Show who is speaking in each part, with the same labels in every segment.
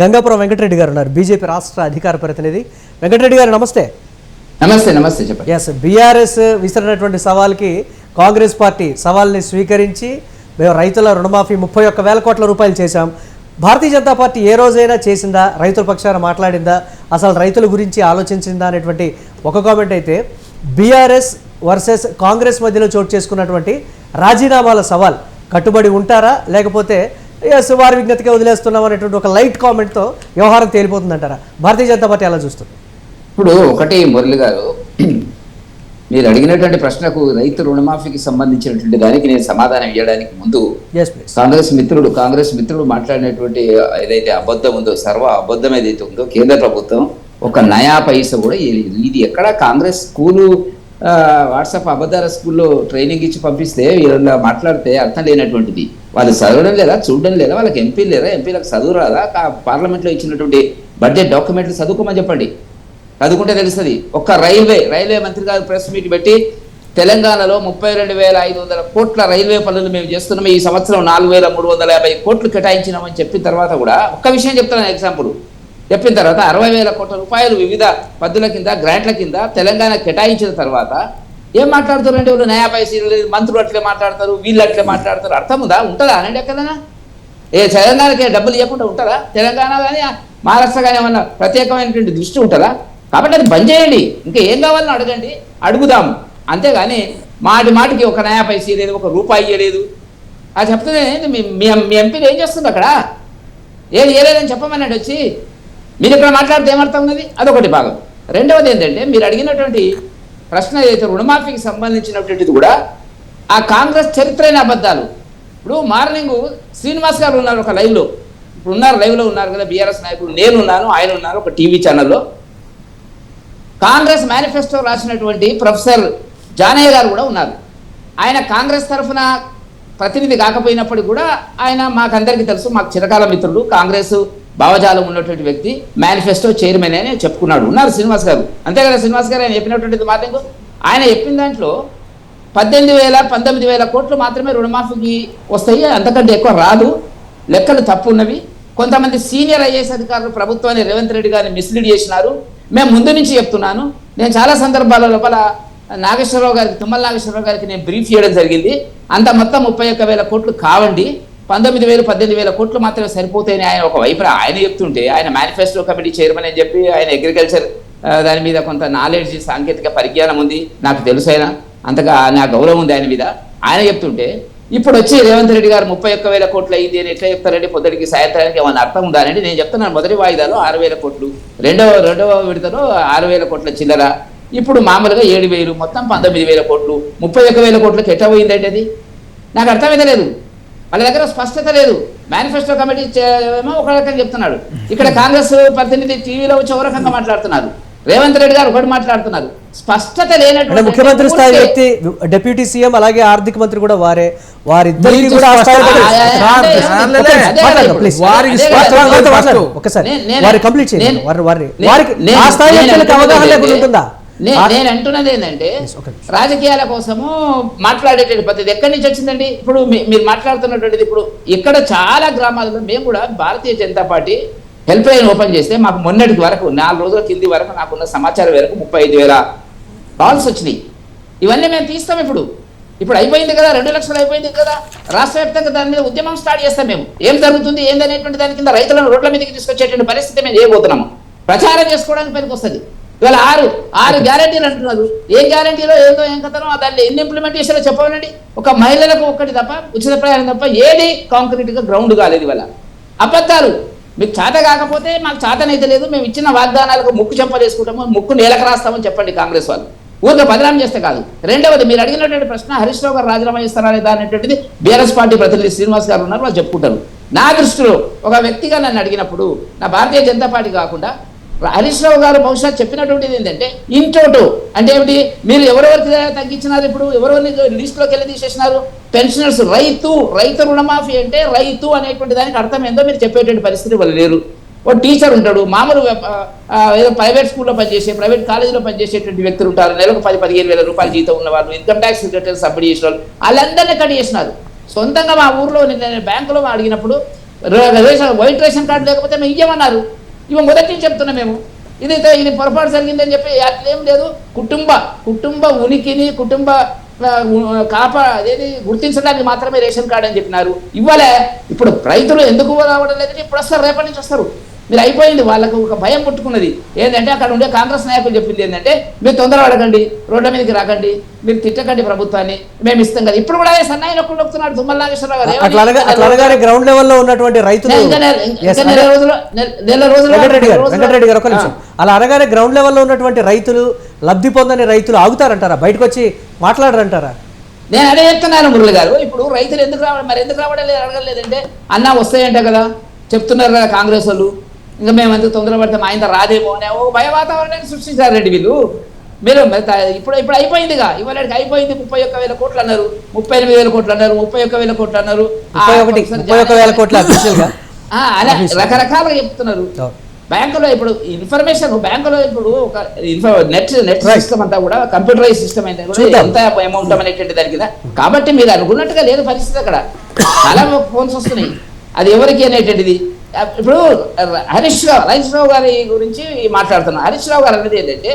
Speaker 1: గంగాపురం వెంకటరెడ్డి గారు ఉన్నారు. బీజేపీ రాష్ట్ర అధికార ప్రతినిధి. వెంకటరెడ్డి గారు నమస్తే.
Speaker 2: నమస్తే నమస్తే చెప్పండి.
Speaker 1: ఎస్ బీఆర్ఎస్ విసిరినటువంటి సవాల్కి కాంగ్రెస్ పార్టీ సవాల్ని స్వీకరించి మేము రైతుల రుణమాఫీ ముప్పై ఒక్క వేల కోట్ల రూపాయలు చేశాం. భారతీయ జనతా పార్టీ ఏ రోజైనా చేసిందా? రైతుల పక్షాన మాట్లాడిందా? అసలు రైతుల గురించి ఆలోచించిందా అనేటువంటి ఒక కామెంట్ అయితే బీఆర్ఎస్ వర్సెస్ కాంగ్రెస్ మధ్యలో చోటు చేసుకున్నటువంటి రాజీనామాల సవాల్ కట్టుబడి ఉంటారా? లేకపోతే ఎస్ వారి విజ్ఞతగా వదిలేస్తున్నాం అనేటువంటి ఒక లైట్ కామెంట్తో వ్యవహారం తేలిపోతుందంటారా? భారతీయ జనతా పార్టీ అలా చూస్తుంది?
Speaker 2: ఇప్పుడు ఒకటి మురళి గారు మీరు అడిగినటువంటి ప్రశ్నకు రైతు రుణమాఫీకి సంబంధించినటువంటి దానికి నేను సమాధానం ఇవ్వడానికి ముందు కాంగ్రెస్ మిత్రుడు కాంగ్రెస్ మిత్రుడు మాట్లాడినటువంటి ఏదైతే అబద్ధం ఉందో సర్వ అబద్ధం ఏదైతే ఉందో కేంద్ర ప్రభుత్వం ఒక నయా పైస కూడా. ఇది ఎక్కడ కాంగ్రెస్ స్కూలు వాట్సాప్ అబద్ధాల స్కూల్లో ట్రైనింగ్ ఇచ్చి పంపిస్తే వీళ్ళ మాట్లాడితే అర్థం లేనటువంటిది. వాళ్ళు చదవడం లేదా చూడడం లేదా వాళ్ళకి ఎంపీ లేదా ఎంపీలకు చదువు రాదా? పార్లమెంట్లో ఇచ్చినటువంటి బడ్జెట్ డాక్యుమెంట్లు చదువుకోమని చెప్పండి. చదువుకుంటే తెలుస్తుంది. ఒక్క రైల్వే రైల్వే మంత్రి గారు ప్రెస్ మీట్ పెట్టి తెలంగాణలో ముప్పై రెండు వేల ఐదు వందల కోట్ల రైల్వే పనులు మేము చేస్తున్నాము. ఈ సంవత్సరం నాలుగు వేల మూడు వందల యాభై కోట్లు కేటాయించినామని చెప్పిన తర్వాత కూడా ఒక్క విషయం చెప్తాను ఎగ్జాంపుల్. చెప్పిన తర్వాత అరవై వేల కోట్ల రూపాయలు వివిధ పద్ధతుల కింద గ్రాంట్ల కింద తెలంగాణ కేటాయించిన తర్వాత ఏం మాట్లాడుతారంటే వాళ్ళు? నయా లేదు మంత్రులు అట్లే మాట్లాడతారు వీళ్ళు అట్లే మాట్లాడతారు. అర్థం ఉందా ఉంటుందా అనండి ఎక్కడైనా? ఏ తెలంగాణకే డబ్బులు ఇవ్వకుండా ఉంటుందా? తెలంగాణ కానీ మహారాష్ట్ర కానీ ఏమన్నా ప్రత్యేకమైనటువంటి దృష్టి ఉంటుందా? కాబట్టి అది బంద్ చేయండి. ఇంకా ఏం కావాలని అడగండి. అడుగుదాం. అంతేగాని మాటి మాటికి ఒక నయా పైస లేదు ఒక రూపాయి ఇవ్వలేదు అది చెప్తుంది మీ మీ మీ ఎంపీలు ఏం చేస్తుంది అక్కడ? ఏది ఏలేదని చెప్పమన్నాడు వచ్చి? మీరు ఇక్కడ మాట్లాడితే ఏమర్థం ఉన్నది? అదొకటి భాగం. రెండవది ఏంటంటే మీరు అడిగినటువంటి ప్రశ్న ఏదైతే రుణమాఫీకి సంబంధించినటువంటిది కూడా ఆ కాంగ్రెస్ చరిత్రైన అబద్ధాలు. ఇప్పుడు మార్నింగ్ శ్రీనివాస్ గారు ఉన్నారు ఒక లైవ్లో. ఇప్పుడు ఉన్నారు లైవ్లో ఉన్నారు కదా బీఆర్ఎస్ నాయకుడు. నేను ఉన్నాను ఆయన ఉన్నారు ఒక టీవీ ఛానల్లో. కాంగ్రెస్ మేనిఫెస్టో రాసినటువంటి ప్రొఫెసర్ జానయ్య గారు కూడా ఉన్నారు. ఆయన కాంగ్రెస్ తరఫున ప్రతినిధి కాకపోయినప్పటికీ కూడా ఆయన మాకందరికీ తెలుసు మాకు చిరకాల మిత్రుడు. కాంగ్రెస్ భావజాలం ఉన్నటువంటి వ్యక్తి మేనిఫెస్టో చైర్మన్ అని చెప్పుకున్నాడు. ఉన్నారు శ్రీనివాస్ గారు. అంతే కదా శ్రీనివాస్ గారు ఆయన చెప్పినటువంటిది మార్నింగ్? ఆయన చెప్పిన దాంట్లో పద్దెనిమిది వేల పంతొమ్మిది వేల కోట్లు మాత్రమే రుణమాఫీకి వస్తాయి. అంతకంటే ఎక్కువ రాదు. లెక్కలు తప్పు ఉన్నవి. కొంతమంది సీనియర్ ఐఏఎస్ అధికారులు ప్రభుత్వాన్ని రేవంత్ రెడ్డి గారిని మిస్లీడ్ చేసినారు. మేము ముందు నుంచి చెప్తున్నాను. నేను చాలా సందర్భాల లోపల నాగేశ్వరరావు గారికి తుమ్మల నాగేశ్వరరావు గారికి నేను బ్రీఫ్ చేయడం జరిగింది. అంత మొత్తం ముప్పై ఒక్క వేల కోట్లు కావండి. పంతొమ్మిది వేలు పద్దెనిమిది వేల కోట్లు మాత్రమే సరిపోతాయని ఆయన ఒక వైపు ఆయన చెప్తుంటే ఆయన మేనిఫెస్టో కమిటీ చైర్మన్ అని చెప్పి ఆయన అగ్రికల్చర్ దాని మీద కొంత నాలెడ్జ్ సాంకేతిక పరిజ్ఞానం ఉంది నాకు తెలుసు ఆయన. అంతగా నా గౌరవం ఉంది ఆయన మీద. ఆయన చెప్తుంటే ఇప్పుడు వచ్చి రేవంత్ రెడ్డి గారు ముప్పై ఒక్క వేల కోట్లు అయింది అని ఎట్లా చెప్తారండి పొద్దుడికి సాయంత్రానికి ఏమైనా అర్థం ఉందా అని నేను చెప్తున్నాను. మొదటి వాయిదాలో ఆరు వేల కోట్లు రెండవ రెండవ విడతలో ఆరు వేల కోట్ల చిల్లర. ఇప్పుడు మామూలుగా ఏడు వేలు మొత్తం పంతొమ్మిది వేల కోట్లు ముప్పై ఒక్క వేల కోట్లకి ఎట్లా పోయిందండి అది? నాకు అర్థమైతే లేదు. వాళ్ళ దగ్గర స్పష్టత లేదు మేనిఫెస్టో కమిటీ ఏమో ఒక రకంగా చెప్తున్నాడు ఇక్కడ కాంగ్రెస్ ప్రతినిధి టీవీలో వచ్చి ఒక రకంగా మాట్లాడుతున్నారు రేవంత్ రెడ్డి గారు ఒకటి మాట్లాడుతున్నారు స్పష్టత
Speaker 1: అంటే
Speaker 2: లేనటువంటి
Speaker 1: ముఖ్యమంత్రి స్థాయి వ్యక్తి డిప్యూటీ సీఎం అలాగే ఆర్థిక మంత్రి కూడా వారే వారిద్దరికి కూడా ఆ స్థాయిలో
Speaker 2: స్పష్టత-
Speaker 1: తెలుసు.
Speaker 2: ఆ- ఆ- అంటే
Speaker 3: సార్,
Speaker 2: ఏమంటే
Speaker 3: సార్లే.
Speaker 2: అదే కదా
Speaker 1: మాట్లాడండి,
Speaker 2: ఇప్పుడు.
Speaker 1: please.
Speaker 3: వారికి
Speaker 2: అదే కదా
Speaker 3: స్పష్టత
Speaker 2: ఇప్పుడు.
Speaker 1: మాట్లాడండి,
Speaker 3: ఫస్ట్.
Speaker 1: మాట్లాడండి. ఒక్కసారి
Speaker 2: నేను- నేను-
Speaker 1: వారి కంప్లీట్ చేయండి వారికి ఆ స్థాయి అవగాహన లేకుండా? ఉంటుందా
Speaker 2: నేను అంటున్నది ఏంటంటే. రాజకీయాల కోసము మాట్లాడేటువంటి పద్ధతి ఎక్కడి నుంచి వచ్చిందండి? ఇప్పుడు మీరు మాట్లాడుతున్నటువంటిది ఇప్పుడు ఇక్కడ చాలా గ్రామాలలో మేము కూడా Bharatiya Janata Party help line open చేస్తే మాకు మొన్నటికి వరకు నాలుగు రోజుల కింది వరకు నాకున్న సమాచారం వరకు ముప్పై ఐదు వేల కాల్స్ వచ్చినాయి. ఇవన్నీ మేము తీస్తాం ఇప్పుడు. ఇప్పుడు అయిపోయింది కదా రెండు లక్షలు అయిపోయింది కదా. రాష్ట్ర వ్యాప్తంగా దాని మీద ఉద్యమం స్టార్ట్ చేస్తాం మేము. ఏం జరుగుతుంది ఏందనేటువంటి దాని కింద రైతులను రోడ్ల మీదకి తీసుకొచ్చేటువంటి పరిస్థితి మేము చేయబోతున్నాము. ప్రచారం చేసుకోవడానికి పనికి వస్తుంది ఇవాళ ఆరు ఆరు గ్యారంటీలు అంటున్నారు. ఏం గ్యారంటీలో ఏందో ఏం కథనో దాన్ని ఎన్ని ఇంప్లిమెంట్ చేశారో చెప్పమనండి ఒక మహిళలకు ఒక్కటి తప్ప ఉచిత ప్రయాణం తప్ప ఏది కాంక్రీట్గా గ్రౌండ్ కాలేదు ఇవాళ. అబద్ధాలు. మీకు చేత కాకపోతే మాకు చేతనైతే లేదు. మేము ఇచ్చిన వాగ్దానాలకు ముక్కు చెంపలేసుకుంటాము ముక్కు నేలకు రాస్తామని చెప్పండి కాంగ్రెస్ వాళ్ళు. ఊరికే బదనాం చేస్తే కాదు. రెండవది మీరు అడిగినటువంటి ప్రశ్న హరీష్ రావు గారు రాజీనామా చేస్తారా లేదా అనేటువంటిది బీఆర్ఎస్ పార్టీ ప్రతినిధి శ్రీనివాస్ గారు ఉన్నారు వాళ్ళు చెప్పుకుంటారు. నా దృష్టిలో ఒక వ్యక్తిగా నన్ను అడిగినప్పుడు నా భారతీయ జనతా పార్టీ కాకుండా హరీష్ రావు గారు బహుశా చెప్పినటువంటిది ఏంటంటే ఇంటోటు అంటే ఏమిటి? మీరు ఎవరెవరికి తగ్గించినారు ఇప్పుడు? ఎవరెవరిని లిస్టులోకి వెళ్ళి తీసేసినారు? పెన్షనర్స్ రైతు రైతు రుణమాఫీ అంటే రైతు అనేటువంటి దానికి అర్థం ఏందో మీరు చెప్పేటువంటి పరిస్థితి వాళ్ళు లేరు. ఓ టీచర్ ఉంటాడు మామూలు ఏదో ప్రైవేట్ స్కూల్లో పనిచేసే ప్రైవేట్ కాలేజీలో పనిచేసేటువంటి వ్యక్తులు ఉంటారు. నెలకు పది పదిహేను వేల రూపాయల జీతం ఉన్న వాళ్ళు ఇన్కమ్ ట్యాక్స్ రిటర్న్ సబ్మిట్ చేసిన వాళ్ళు వాళ్ళందరినీ కట్ చేసినారు. సొంతంగా మా ఊర్లో నేను బ్యాంకులో అడిగినప్పుడు రేషన్ వైట్ రేషన్ కార్డు లేకపోతే మేము ఇయ్యమన్నారు. ఇవి మొదటి నుంచి చెప్తున్నాం మేము. ఇది ఇది పొరపాటు జరిగిందని చెప్పి అట్లేం లేదు. కుటుంబ కుటుంబ ఉనికిని కుటుంబ కాప కాపా అదేది గుర్తించడానికి మాత్రమే రేషన్ కార్డు అని చెప్పినారు. ఇవ్వలే. ఇప్పుడు రైతులు ఎందుకు రావడం లేదంటే ఇప్పుడు వస్తారు రేపటి నుంచి వస్తారు. మీరు అయిపోయింది వాళ్ళకు ఒక భయం పుట్టుకున్నది. ఏంటంటే అక్కడ ఉండే కాంగ్రెస్ నాయకులు చెప్పింది ఏంటంటే మీరు తొందరపడకండి రోడ్ల మీదకి రాకండి మీరు తిట్టకండి ప్రభుత్వాన్ని మేము ఇస్తాం కదా. ఇప్పుడు కూడా సన్నాయి నొక్కులు నొక్కుతున్నాడు తుమ్మల నాగేశ్వరరావు గారు.
Speaker 1: గ్రౌండ్ లెవెల్లో ఉన్నటువంటి రైతులు
Speaker 2: నెల- రోజులు నెల- నెల రోజులు
Speaker 1: వెంకటరెడ్డి గారు ఒక నిమిషం. అలా అనగానే గ్రౌండ్ లెవెల్లో ఉన్నటువంటి రైతులు లబ్ధి పొందని రైతులు ఆగుతారంటారా? బయటకు వచ్చి మాట్లాడరంటారా?
Speaker 2: నేను అదే చెప్తున్నాను మురళి గారు. ఇప్పుడు రైతులు ఎందుకు రావడం మరి ఎందుకు రావడం లేదు అడగలేదంటే అన్న వస్తాయంట కదా. చెప్తున్నారు కదా కాంగ్రెస్ వాళ్ళు. ఇంకా మేము ఎందుకు తొందరపడితే మా ఆయన రాదేమో అనే ఒక భయ వాతావరణాన్ని సృష్టించారు రెడ్డి వీళ్ళు. మీరు ఇప్పుడు ఇప్పుడు అయిపోయిందిగా. ఇవాళకి అయిపోయింది ముప్పై ఒక్క వేల కోట్లు అన్నారు. ముప్పై ఎనిమిది వేల కోట్లు అన్నారు ముప్పై ఒక్క వేల కోట్లు అన్నారు. అలా రకరకాలుగా చెప్తున్నారు. బ్యాంకులో ఇప్పుడు ఇన్ఫర్మేషన్ బ్యాంకులో ఇప్పుడు ఒక నెట్ నెట్. సిస్టమ్ అంతా కూడా కంప్యూటరైజ్ సిస్టమ్ అయితే కూడా. ఎంత అమౌంట్ అనేటువంటి దాని కింద కాబట్టి మీరు అనుకున్నట్టుగా లేదు పరిస్థితి అక్కడ. చాలా ఫోన్స్ వస్తున్నాయి. అది ఎవరికి అనేటువంటిది? ఇప్పుడు హరీష్ రావు హరీష్ రావు గారి గురించి మాట్లాడుతున్నాం. హరీష్ రావు గారు అనేది ఏంటంటే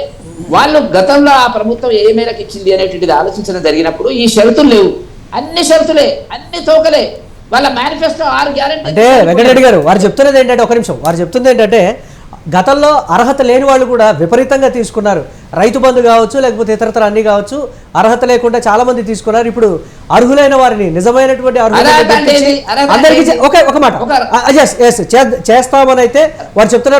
Speaker 2: వాళ్ళు గతంలో ఆ ప్రభుత్వం ఏ మేరకు ఇచ్చింది అనేటువంటిది ఆలోచించడం జరిగినప్పుడు ఈ షరతులు లేవు. అన్ని షరతులే అన్ని తోకలే. వాళ్ళ మేనిఫెస్టో ఆరు గ్యారెంటీ
Speaker 1: అంటే వెంకటరెడ్డి గారు వారు చెప్తున్నది ఏంటంటే ఒక నిమిషం. వారు చెప్తుంది ఏంటంటే గతంలో అర్హత లేని వాళ్ళు కూడా విపరీతంగా తీసుకున్నారు. రైతు బంధు కావచ్చు లేకపోతే ఇతరతర అన్ని కావచ్చు అర్హత లేకుండా చాలా మంది తీసుకున్నారు. ఇప్పుడు అర్హులైన వారిని నిజమైనటువంటి అర్హులైన అందరికీ ఒకే మాట. చేస్తామని అయితే వారు చెప్తున్నారు.